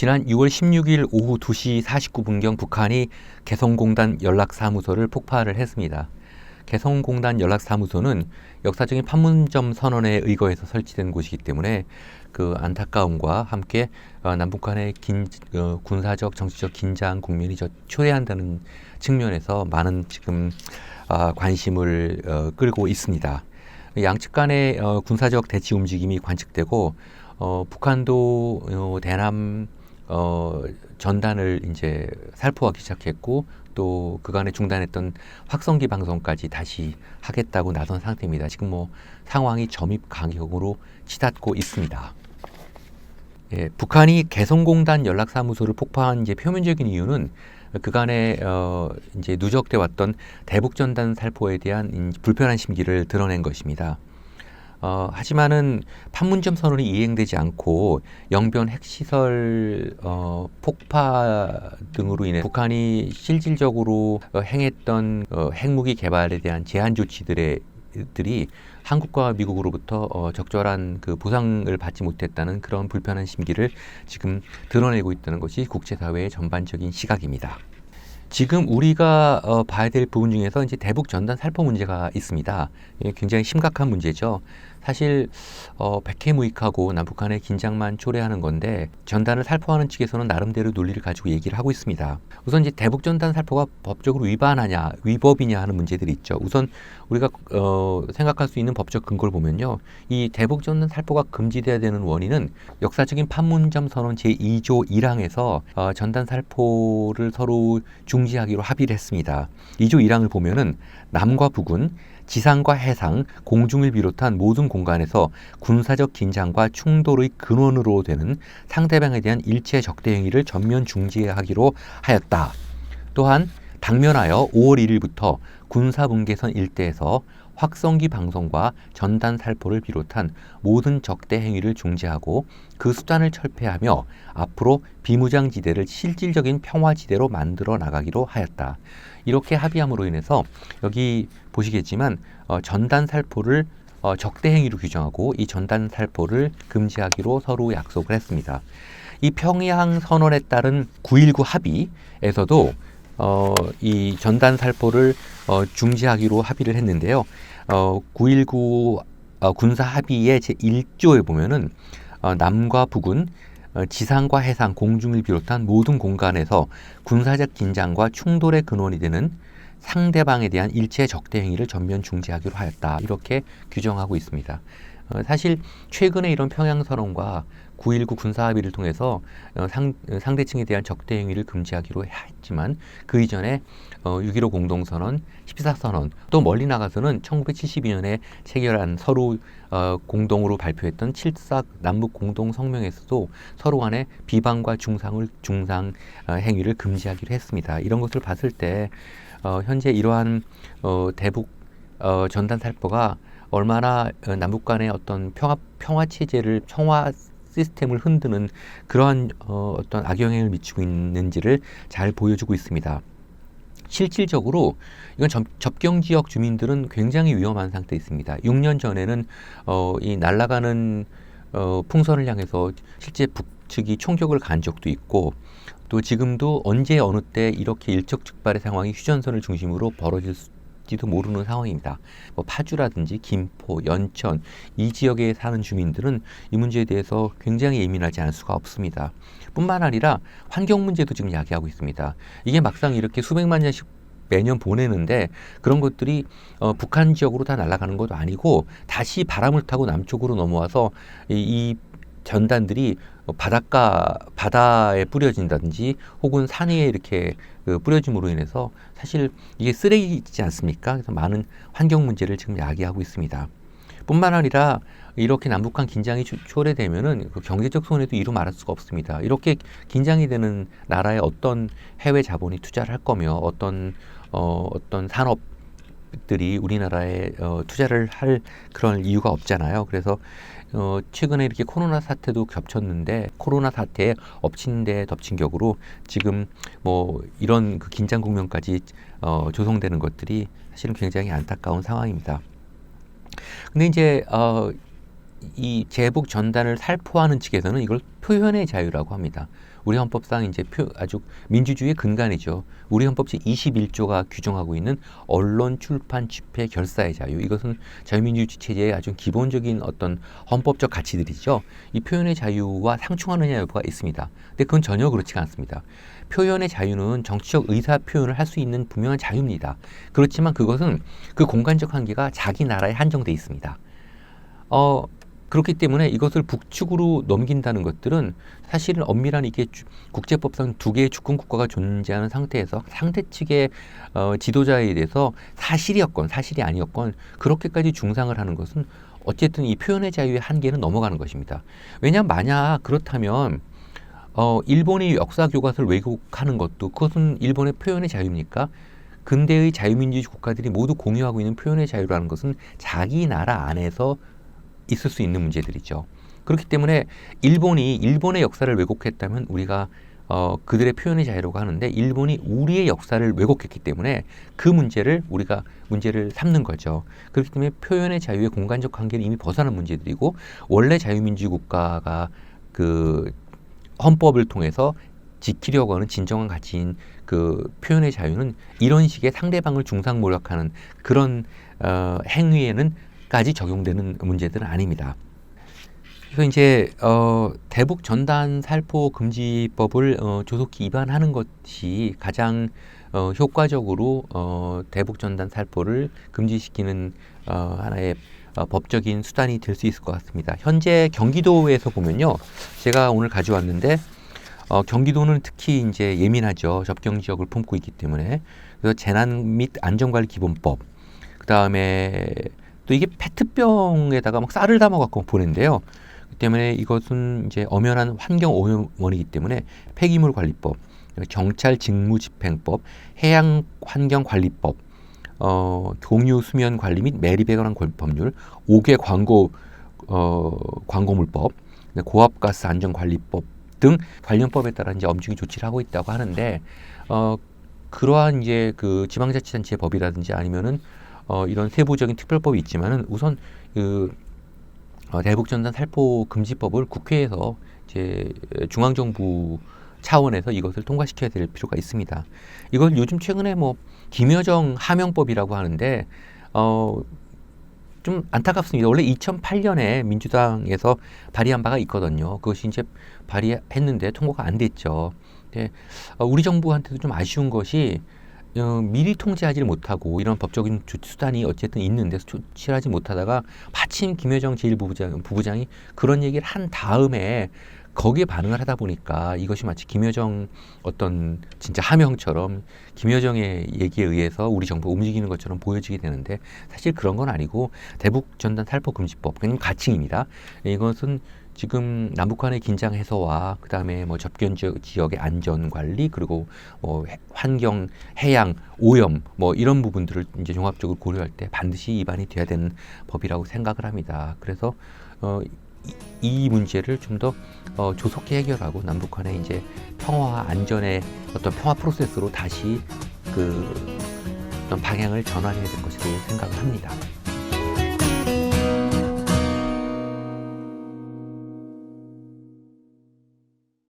지난 6월 16일 오후 2시 49분경 북한이 개성공단 연락사무소를 폭파를 했습니다. 개성공단 연락사무소는 역사적인 판문점 선언에 의거해서 설치된 곳이기 때문에 그 안타까움과 함께 어, 남북 간의 긴, 어, 군사적 정치적 긴장 국면이 저 초래한다는 측면에서 많은 지금 아, 관심을 어, 끌고 있습니다. 양측 간의 어, 군사적 대치 움직임이 관측되고 어, 북한도 어, 대남 어, 전단을 이제 살포하기 시작했고 또 그간에 중단했던 확성기 방송까지 다시 하겠다고 나선 상태입니다. 지금 뭐 상황이 점입 가격으로 치닫고 있습니다. 예, 북한이 개성공단 연락사무소를 폭파한 이제 표면적인 이유는 그간에 어, 이제 누적돼 왔던 대북전단 살포에 대한 인- 불편한 심기를 드러낸 것입니다. 어, 하지만은 판문점 선언이 이행되지 않고 영변 핵시설 어, 폭파 등으로 인해 북한이 실질적으로 어, 행했던 어, 핵무기 개발에 대한 제한 조치들의 들이 한국과 미국으로부터 어, 적절한 그 보상을 받지 못했다는 그런 불편한 심기를 지금 드러내고 있다는 것이 국제사회의 전반적인 시각입니다. 지금 우리가 어, 봐야 될 부분 중에서 이제 대북 전단 살포 문제가 있습니다. 굉장히 심각한 문제죠. 사실 어, 백해무익하고 남북한의 긴장만 초래하는 건데 전단을 살포하는 측에서는 나름대로 논리를 가지고 얘기를 하고 있습니다. 우선 이제 대북 전단 살포가 법적으로 위반하냐 위법이냐 하는 문제들이 있죠. 우선 우리가 어, 생각할 수 있는 법적 근거를 보면요, 이 대북 전단 살포가 금지돼야 되는 원인은 역사적인 판문점 선언 제 2조 1항에서 어, 전단 살포를 서로 중지하기로 합의를 했습니다. 2조 1항을 보면은 남과 북은 지상과 해상, 공중을 비롯한 모든 공간에서 군사적 긴장과 충돌의 근원으로 되는 상대방에 대한 일체 적대 행위를 전면 중지하기로 하였다. 또한 당면하여 5월 1일부터 군사분계선 일대에서 확성기 방송과 전단 살포를 비롯한 모든 적대 행위를 중지하고 그 수단을 철폐하며 앞으로 비무장지대를 실질적인 평화지대로 만들어 나가기로 하였다. 이렇게 합의함으로 인해서 여기 보시겠지만 어, 전단 살포를 어, 적대 행위로 규정하고 이 전단 살포를 금지하기로 서로 약속을 했습니다. 이 평양 선언에 따른 9.19 합의에서도 어, 이 전단 살포를 어, 중지하기로 합의를 했는데요. 어, 9.19 어, 군사 합의의 제 1조에 보면은 어, 남과 북은 어, 지상과 해상, 공중을 비롯한 모든 공간에서 군사적 긴장과 충돌의 근원이 되는 상대방에 대한 일체 적대 행위를 전면 중지하기로 하였다. 이렇게 규정하고 있습니다. 어, 사실 최근에 이런 평양 선언과 9.19 군사 합의를 통해서 어, 상, 상대층에 대한 적대 행위를 금지하기로 했지만 그 이전에 어, 6.15 공동선언, 14선언 또 멀리 나가서는 1972년에 체결한 서로 어, 공동으로 발표했던 7사 남북 공동 성명에서도 서로 간에 비방과 중상을 중상 어, 행위를 금지하기로 했습니다. 이런 것을 봤을 때 어, 현재 이러한 어, 대북 어, 전단 살포가 얼마나 어, 남북 간의 어떤 평화 평화 체제를 평화 시스템을 흔드는 그러한 어, 어떤 악영향을 미치고 있는지를 잘 보여주고 있습니다. 실질적으로 이건 접, 접경 지역 주민들은 굉장히 위험한 상태에 있습니다. 6년 전에는 어, 이 날아가는 어, 풍선을 향해서 실제 북측이 총격을 간 적도 있고 또 지금도 언제 어느 때 이렇게 일촉즉발의 상황이 휴전선을 중심으로 벌어질 지도 모르는 상황입니다. 뭐 파주라든지 김포, 연천 이 지역에 사는 주민들은 이 문제에 대해서 굉장히 예민하지 않을 수가 없습니다. 뿐만 아니라 환경 문제도 지금 야기하고 있습니다. 이게 막상 이렇게 수백만 년씩 매년 보내는데 그런 것들이 어, 북한 지역으로 다 날아가는 것도 아니고 다시 바람을 타고 남쪽으로 넘어와서 이, 이 전단들이 바닷가 바다에 뿌려진다든지 혹은 산 위에 이렇게 그 뿌려짐으로 인해서 사실 이게 쓰레기지 않습니까? 그래서 많은 환경 문제를 지금 야기하고 있습니다. 뿐만 아니라 이렇게 남북한 긴장이 초- 초래되면은 그 경제적 손해도 이루 말할 수가 없습니다. 이렇게 긴장이 되는 나라에 어떤 해외 자본이 투자를 할 거며 어떤 어, 어떤 산업 들이 우리나라에 어, 투자를 할 그런 이유가 없잖아요. 그래서 어, 최근에 이렇게 코로나 사태도 겹쳤는데 코로나 사태에 엎친 데 덮친 격으로 지금 뭐 이런 그 긴장 국면까지 어, 조성되는 것들이 사실은 굉장히 안타까운 상황입니다. 근데 이제 어, 이 제복 전단을 살포하는 측에서는 이걸 표현의 자유라고 합니다. 우리 헌법상 이제 표, 아주 민주주의의 근간이죠. 우리 헌법 제 21조가 규정하고 있는 언론, 출판, 집회, 결사의 자유. 이것은 자유민주주의 체제의 아주 기본적인 어떤 헌법적 가치들이죠. 이 표현의 자유와 상충하느냐 여부가 있습니다. 근데 그건 전혀 그렇지가 않습니다. 표현의 자유는 정치적 의사 표현을 할 수 있는 분명한 자유입니다. 그렇지만 그것은 그 공간적 한계가 자기 나라에 한정돼 있습니다. 어, 그렇기 때문에 이것을 북측으로 넘긴다는 것들은 사실은 엄밀한 이게 주- 국제법상 두 개의 주권 국가가 존재하는 상태에서 상대 측의 어, 지도자에 대해서 사실이었건 사실이 아니었건 그렇게까지 중상을 하는 것은 어쨌든 이 표현의 자유의 한계는 넘어가는 것입니다. 왜냐하면 만약 그렇다면 어, 일본이 역사 교과서를 왜곡하는 것도 그것은 일본의 표현의 자유입니까? 근대의 자유민주주의 국가들이 모두 공유하고 있는 표현의 자유라는 것은 자기 나라 안에서 있을 수 있는 문제들이죠. 그렇기 때문에 일본이 일본의 역사를 왜곡했다면 우리가 어, 그들의 표현의 자유라고 하는데 일본이 우리의 역사를 왜곡했기 때문에 그 문제를 우리가 문제를 삼는 거죠. 그렇기 때문에 표현의 자유의 공간적 관계는 이미 벗어난 문제들이고 원래 자유민주주의 국가가 그 헌법을 통해서 지키려고 하는 진정한 가치인 그 표현의 자유는 이런 식의 상대방을 중상모략하는 그런 어, 행위에는 까지 적용되는 문제들은 아닙니다. 그래서 이제 어, 대북 전단 살포 금지법을 어, 조속히 위반하는 것이 가장 어, 효과적으로 어, 대북 전단 살포를 금지시키는 어, 하나의 어, 법적인 수단이 될 수 있을 것 같습니다. 현재 경기도에서 보면요, 제가 오늘 가져왔는데 어, 경기도는 특히 이제 예민하죠. 접경 지역을 품고 있기 때문에 그래서 재난 및 안전관리 기본법, 그 다음에 또 이게 페트병에다가 막 쌀을 담아 갖고 보낸대요. 그 때문에 이것은 이제 엄연한 환경 오염원이기 때문에 폐기물 관리법, 경찰 직무집행법, 해양 환경 관리법, 어, 공유 수면 관리 및 매립에 관한 권- 법률, 5개 광고 어, 광고물법, 고압가스 안전관리법 등 관련법에 따라 이제 엄중히 조치를 하고 있다고 하는데 어, 그러한 이제 그 지방자치단체 법이라든지 아니면은 어, 이런 세부적인 특별법이 있지만은 우선 그 어, 대북전단 살포 금지법을 국회에서 이제 중앙정부 차원에서 이것을 통과시켜야 될 필요가 있습니다. 이걸 요즘 최근에 뭐 김여정 하명법이라고 하는데 어, 좀 안타깝습니다. 원래 2008년에 민주당에서 발의한 바가 있거든요. 그것이 이제 발의했는데 통과가 안 됐죠. 근데 어, 우리 정부한테도 좀 아쉬운 것이 어, 미리 통제하지 못하고 이런 법적인 조- 수단이 어쨌든 있는데 조치를 하지 못하다가 마침 김여정 제1부부장 부부장이 그런 얘기를 한 다음에 거기에 반응을 하다 보니까 이것이 마치 김여정 어떤 진짜 하명처럼 김여정의 얘기에 의해서 우리 정부가 움직이는 것처럼 보여지게 되는데 사실 그런 건 아니고 대북 전단 살포 금지법 그냥 가칭입니다. 이것은 지금 남북한의 긴장 해소와 그다음에 뭐 접견 지역, 지역의 안전 관리 그리고 뭐 해- 환경 해양 오염 뭐 이런 부분들을 이제 종합적으로 고려할 때 반드시 위반이 돼야 되는 법이라고 생각을 합니다. 그래서 어, 이, 이 문제를 좀더 어, 조속히 해결하고 남북한의 이제 평화와 안전의 어떤 평화 프로세스로 다시 그 어떤 방향을 전환해야 될 것이라고 생각을 합니다.